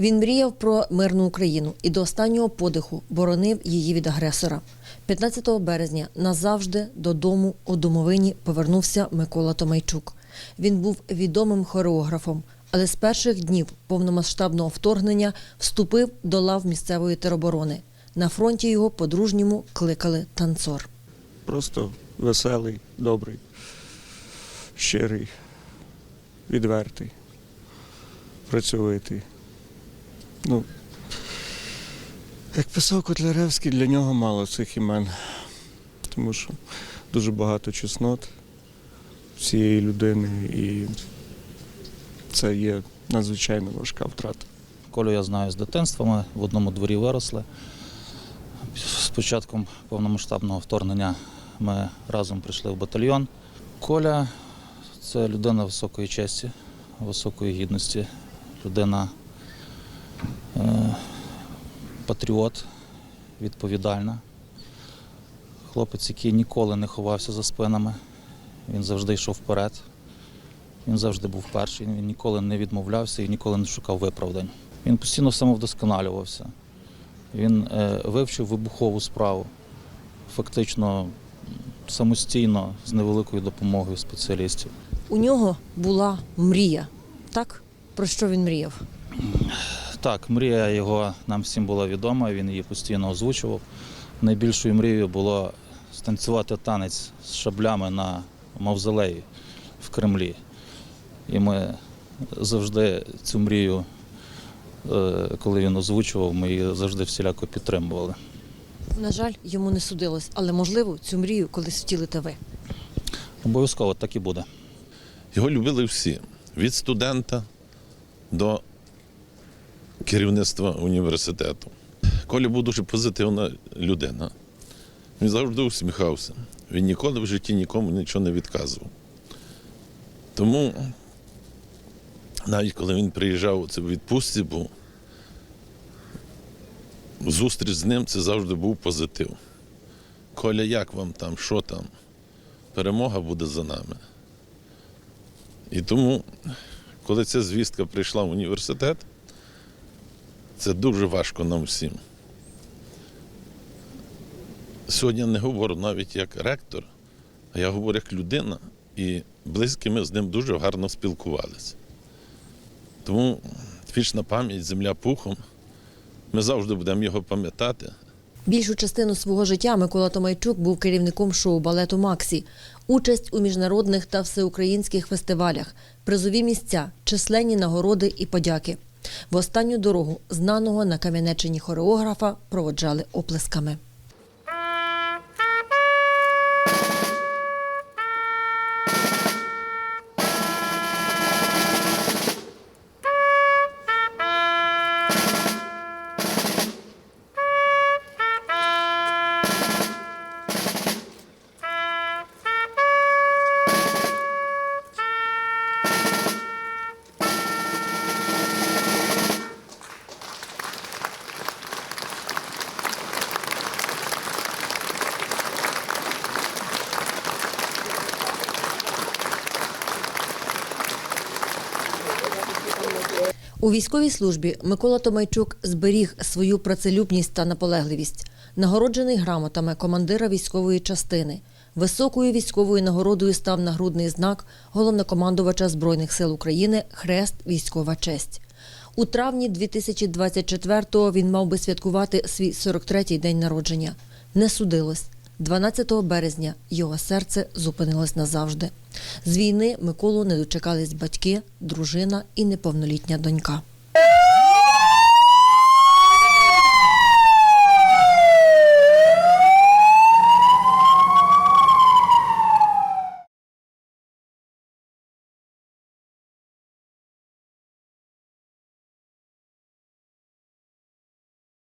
Він мріяв про мирну Україну і до останнього подиху боронив її від агресора. 15 березня назавжди додому у домовині повернувся Микола Томайчук. Він був відомим хореографом, але з перших днів повномасштабного вторгнення вступив до лав місцевої тероборони. На фронті його по-дружньому кликали танцор. Просто веселий, добрий, щирий, відвертий, працьовитий. Ну, як писав Котляревський, для нього мало цих імен, тому що дуже багато чеснот цієї людини, і це є надзвичайно важка втрата. Колю я знаю з дитинства, ми в одному дворі виросли. З початком повномасштабного вторгнення ми разом прийшли в батальйон. Коля це людина високої честі, високої гідності, людина патріот, відповідальна. Хлопець, який ніколи не ховався за спинами, він завжди йшов вперед. Він завжди був перший, він ніколи не відмовлявся і ніколи не шукав виправдань. Він постійно самовдосконалювався. Він е, вивчив вибухову справу, фактично самостійно з невеликою допомогою спеціалістів. У нього була мрія. Так? Про що він мріяв? Так, мрія його нам всім була відома, він її постійно озвучував. Найбільшою мрією було станцювати танець з шаблями на мавзолеї в Кремлі. І ми завжди цю мрію, е, коли він озвучував, ми її завжди всіляко підтримували. На жаль, йому не судилось, але можливо цю мрію колись втілите ви. Обов'язково так і буде. Його любили всі від студента до керівництва університету. Коля був дуже позитивна людина. Він завжди усміхався. Він ніколи в житті нікому нічого не відказував. Тому, навіть коли він приїжджав це в відпустці, був, зустріч з ним це завжди був позитив. Коля, як вам там, що там? Перемога буде за нами. І тому, коли ця звістка прийшла в університет, це дуже важко нам всім. Сьогодні не говорю навіть як ректор, а я говорю як людина, і близькими з ним дуже гарно спілкувалися. Тому вічна пам'ять, земля пухом. Ми завжди будемо його пам'ятати. Більшу частину свого життя Микола Томайчук був керівником шоу балету Максі. Участь у міжнародних та всеукраїнських фестивалях, призові місця, численні нагороди і подяки. В останню дорогу знаного на Кам'янеччині хореографа проводжали оплесками. У військовій службі Микола Томайчук зберіг свою працелюбність та наполегливість, нагороджений грамотами командира військової частини. Високою військовою нагородою став нагрудний знак головнокомандувача Збройних сил України Хрест Військова честь. У травні 2024-го він мав би святкувати свій 43-й день народження. Не судилось. 12 березня його серце зупинилось назавжди. З війни Миколу не дочекались батьки, дружина і неповнолітня донька.